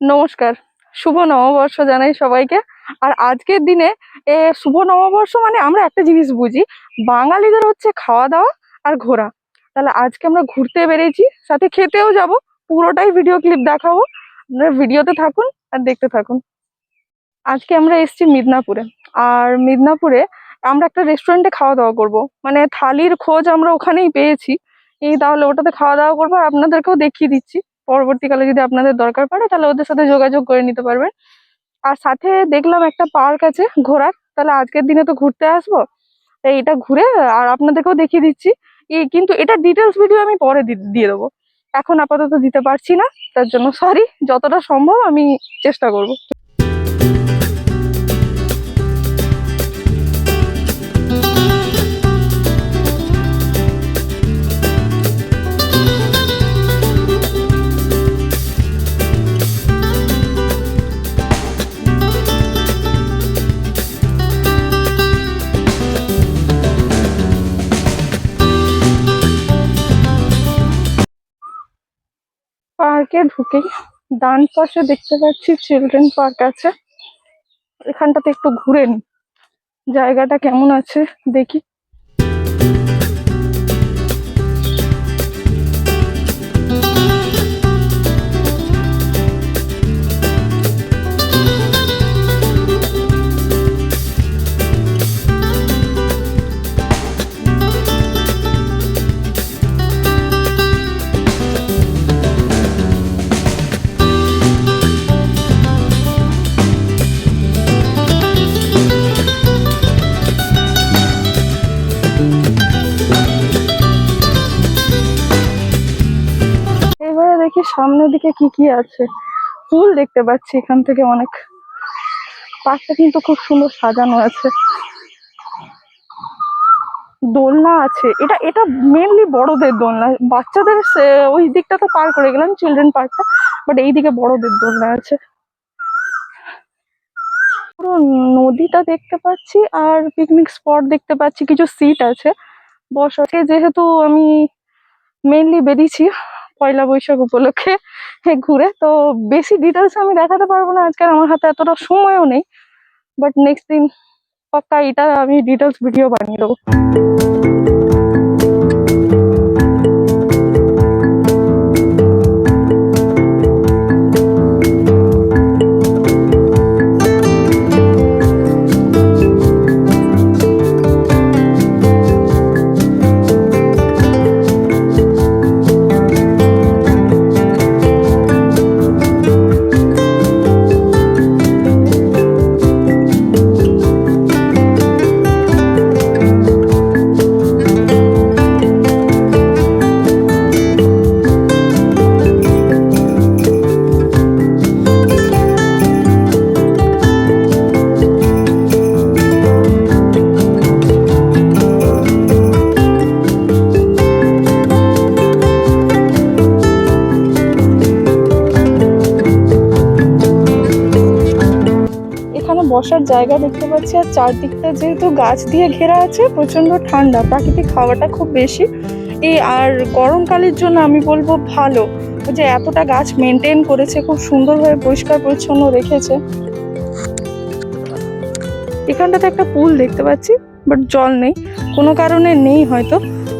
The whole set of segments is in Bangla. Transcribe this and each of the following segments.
নমস্কার। শুভ নববর্ষ জানাই সবাইকে। আর আজকের দিনে এ শুভ নববর্ষ মানে আমরা একটা জিনিস বুঝি, বাঙালিদের হচ্ছে খাওয়া দাওয়া আর ঘোরা। তাহলে আজকে আমরা ঘুরতে বেরিয়েছি, সাথে খেতেও যাব, পুরোটাই ভিডিও ক্লিপ দেখাবো। আপনারা ভিডিওতে থাকুন আর দেখতে থাকুন। আজকে আমরা এসেছি মিদনাপুরে। আর মিদনাপুরে আমরা একটা রেস্টুরেন্টে খাওয়া দাওয়া করব। মানে থালির খোঁজ আমরা ওখানেই পেয়েছি। এই তাহলে ওটাতে খাওয়া দাওয়া করব আর আপনাদেরকেও দেখিয়ে দিচ্ছি। পরবর্তীকালে যদি আপনাদের দরকার পড়ে, তাহলে ওদের সাথে যোগাযোগ করে নিতে পারবেন। আর সাথে দেখলাম একটা পার্ক আছে ঘোরার, তাহলে আজকের দিনে তো ঘুরতে আসব। তাই এটা ঘুরে আর আপনাদেরকেও দেখিয়ে দিচ্ছি। কিন্তু এটা ডিটেলস ভিডিও আমি পরে দিয়ে দেবো। এখন আপাতত দিতে পারছি না, তার জন্য সরি যতটা সম্ভব আমি চেষ্টা করব। পার্কে ঢুকেই ডান পাশে দেখতে পাচ্ছি চিলড্রেন পার্ক আছে। এখানটাতে একটু ঘুরে জায়গাটা কেমন আছে দেখি। সামনের দিকে কি কি আছে? ফুল দেখতে পাচ্ছি এখান থেকে অনেক। পার্কটা কিন্তু খুব সুন্দর সাজানো আছে। দোলনা আছে। এটা এটা মেনলি বড়দের দোলনা। বাচ্চাদের ওই দিকটা তো পার করে গেলাম চিলড্রেন পার্কটা বাট এইদিকে বড়দের দোলনা আছে। পুরো নদীটা দেখতে পাচ্ছি, আর পিকনিক স্পট দেখতে পাচ্ছি। কিছু সিট আছে। বসাকে যেহেতু আমি মেনলি বেরিয়েছি পয়লা বৈশাখ উপলক্ষে ঘুরে। তো বেশি ডিটেলস আমি দেখাতে পারব না আজকাল আমার হাতে এতটা সময়ও নেই। বাট নেক্সট দিন পাক্কা এটা আমি ডিটেলস ভিডিও বানিয়ে দেবো। বসার জায়গা দেখতে পাচ্ছি, আর চারদিকটা যেহেতু গাছ দিয়ে ঘেরা আছে প্রচণ্ড ঠান্ডা, প্রাকৃতিক হাওয়াটা খুব বেশি। এই আর গরমকালের জন্য আমি বলব ভালো যে এতটা গাছ মেনটেন করেছে, খুব সুন্দরভাবে পরিষ্কার পরিচ্ছন্ন রেখেছে। এখানটাতে একটা পুল দেখতে পাচ্ছি বাট জল নেই, কোনো কারণে নেই হয়তো।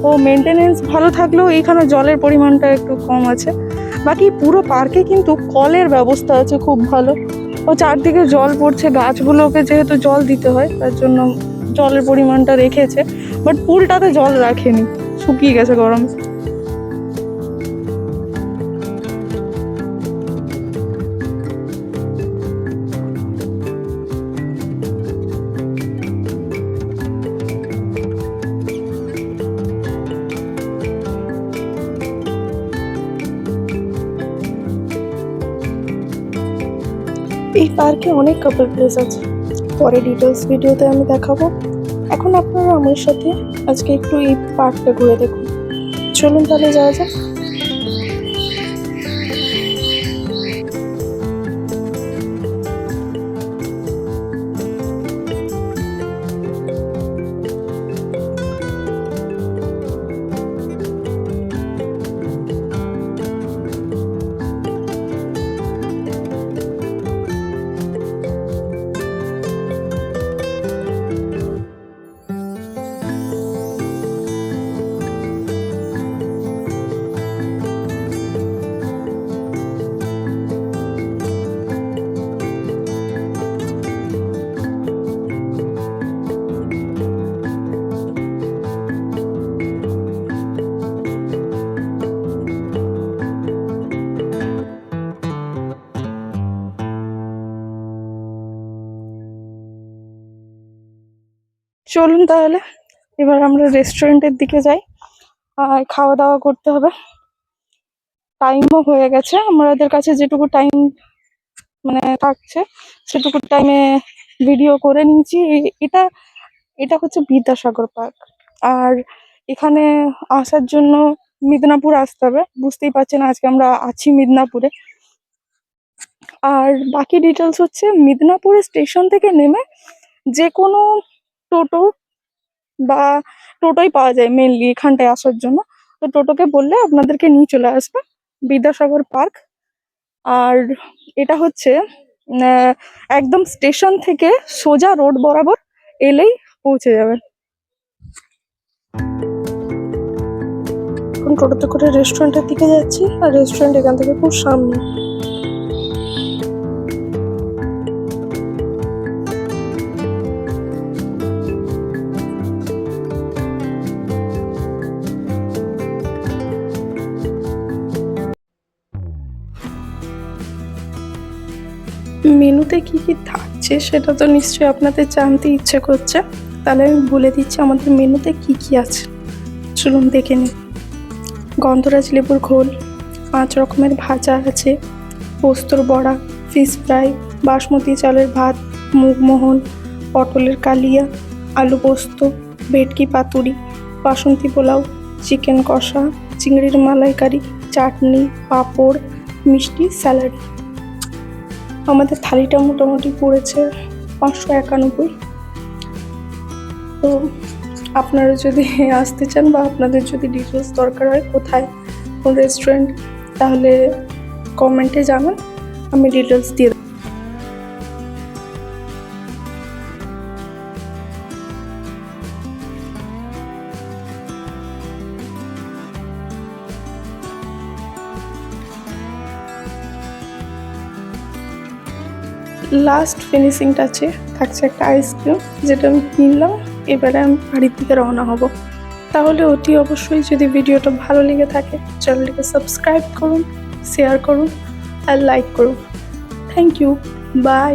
ও মেনটেনেন্স ভালো থাকলেও এখানে জলের পরিমাণটা একটু কম আছে। বাকি পুরো পার্কে কিন্তু কলের ব্যবস্থা আছে, খুব ভালো। ও চারদিকে জল পড়ছে, গাছগুলোকে যেহেতু জল দিতে হয়, তার জন্য জলের পরিমাণটা রেখেছে বাট পুলটাতে জল রাখেনি, শুকিয়ে গেছে গরম। এই পার্কে অনেক কাপল প্লেস আছে। পরে ডিটেলস ভিডিওতে আমি দেখাবো। এখন আপনারা আমার সাথে আজকে একটু এই পার্কটা ঘুরে দেখুন। চলুন তাহলে যাওয়া যাক। চলুন তাহলে, এবার আমরা রেস্টুরেন্টের দিকে যাই। আর খাওয়া দাওয়া করতে হবে। টাইমও হয়ে গেছে। আমাদের কাছে যেটুকু টাইম মানে থাকছে, সেটুকু টাইমে ভিডিও করে নিয়েছি। এটা এটা হচ্ছে বিদ্যাসাগর পার্ক আর এখানে আসার জন্য মিদনাপুর আসতে হবে। বুঝতেই পারছেন, আজকে আমরা আছি মিদনাপুরে। আর বাকি ডিটেলস হচ্ছে, মিদনাপুর স্টেশন থেকে নেমে যে কোনো টোটো বা টোটোই পাওয়া যায় মেনলি এখানটায় আসার জন্য। তো টোটোকে বললে আপনাদেরকে নিয়ে চলে আসবে, বিদ্যাসাগর পার্ক। আর এটা হচ্ছে একদম স্টেশন থেকে সোজা রোড বরাবর এলেই পৌঁছে যাবেন। এখন টোটোতে করে রেস্টুরেন্টের দিকে যাচ্ছি, আর রেস্টুরেন্ট এখান থেকে খুব সামনে। মেনুতে কি কি থাকছে সেটা তো নিশ্চয়ই আপনাদের জানতে ইচ্ছে করছে। তাহলে আমি বলে দিচ্ছি আমাদের মেনুতে কি কি আছে। চলুন দেখে নিই। গন্ধরাজ লেবুর ঘোল, পাঁচ রকমের ভাজা আছে, পোস্তর বড়া ফিশ ফ্রাই বাসমতি চালের ভাত মুগমোহন পটলের কালিয়া, আলু পোস্ত, ভেটকি পাতুরি, বাসন্তী পোলাও, চিকেন কষা, চিংড়ির মালাইকারি, চাটনি, পাঁপড়, মিষ্টি, স্যালাড। আমাদের থালিটা মোটামুটি পড়েছে পাঁচশো একানব্বই। তো আপনারা যদি আসতে চান বা আপনাদের যদি ডিটেলস দরকার হয় কোথায় কোন রেস্টুরেন্ট তাহলে কমেন্টে জানান, আমি ডিটেলস দিয়ে লাস্ট ফিনিশিং টাচে থাকছে একটা আইসক্রিম যেটা আমি কিনলাম। এবারে আমি বাড়ির দিকে রওনা হব। তাহলে অতি অবশ্যই যদি ভিডিওটা ভালো লেগে থাকে, চ্যানেলটিকে সাবস্ক্রাইব করুন শেয়ার করুন, আর লাইক করুন। Thank you bye